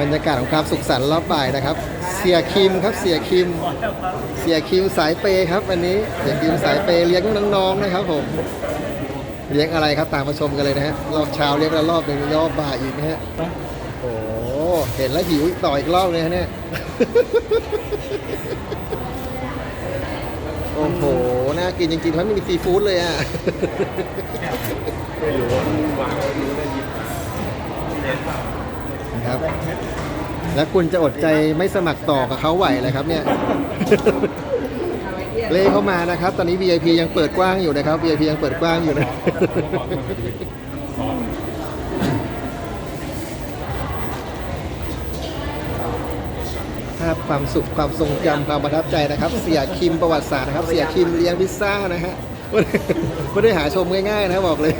บรรยากาศของความสุขสันต์รอบบ่ายนะครับ เสียคิมครับเสียคิม เสียคิมสายเปย์ครับวันนี้เสียคิมสายเปย์เลี้ยงน้องๆนะครับผมเลี้ยงอะไรครับตามมาชมกันเลยนะฮะรอบเช้าเลี้ยงแล้วรอบหนึ่งรอบบ่ายอีกนะฮะโอ้เห็นแล้วหิวต่ออีกรอบเลยฮะเนี่ยโอ้โหน่ากินจริงๆเพราะมันมีซีฟู้ดเลยอะไม่รู้ว่าวางไว้รู้ได้ยินเห็นเปล่า นะครับ แล้วคุณจะอดใจไม่สมัครต่อกับเขาไหวเลยครับเนี่ยเล่เข้ามานะครับ ตอนนี้ VIP ยังเปิดกว้างอยู่นะครับ VIP ยังเปิดกว้างอยู่นะภาพความสุขความทรงจำความประทับใจนะครับ เสียคิมประวัติศาสตร์นะครับ เสียคิมเลี้ยงพิซซ่านะฮะไม่ได้หาชมง่ายๆนะบอกเลย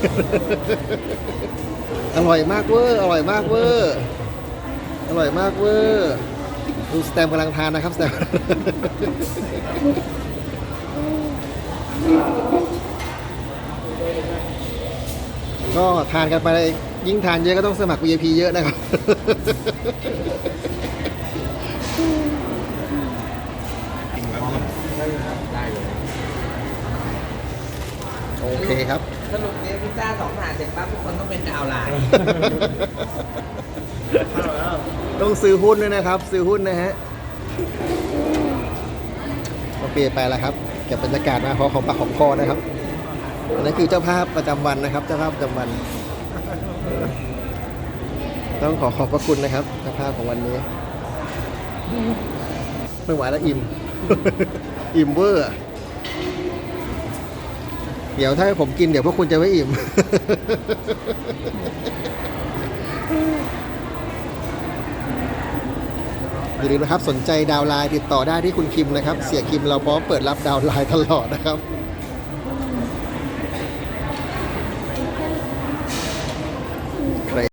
อร่อยมากเวอร์อร่อยมากเวอร์ อร่อยมากเวอร์ดูสแตมป์กำลังทานนะครับสแตมป์ก็ทานกันไปยิ่งทานเยอะก็ต้องสมัคร VIP เยอะนะครับจริงแล้วได้เลยโอเคครับ สรุปเนี่ยพิซซ่าสองถาดเสร็จปั๊บทุกคนต้องเป็นดาวน์ไลน์ ต้องซื้อหุ้นด้วยนะครับ ซื้อหุ้นนะฮะโอเคไปแล้วครับเก็บบรรยากาศมาพอของปากของคอนะครับอันนั้คือเจ้าภาพประจำวันนะครับ เจ้าภาพประจำวัน ต้องขอขอบพระคุณนะครับเจ้าภาพของวันนี้ไม่ไหวแล้วอิ่ม อิ่มเวอร์อเดี๋ยวถ้าผมกินเดี๋ยวพวกคุณจะไม่อิ่ม อย่าลืมนะครับสนใจดาวไลน์ติดต่อได้ที่คุณคิมนะครับ เสียคิมเราพร้อมเปิดรับดาวไลน์ตลอดนะครับ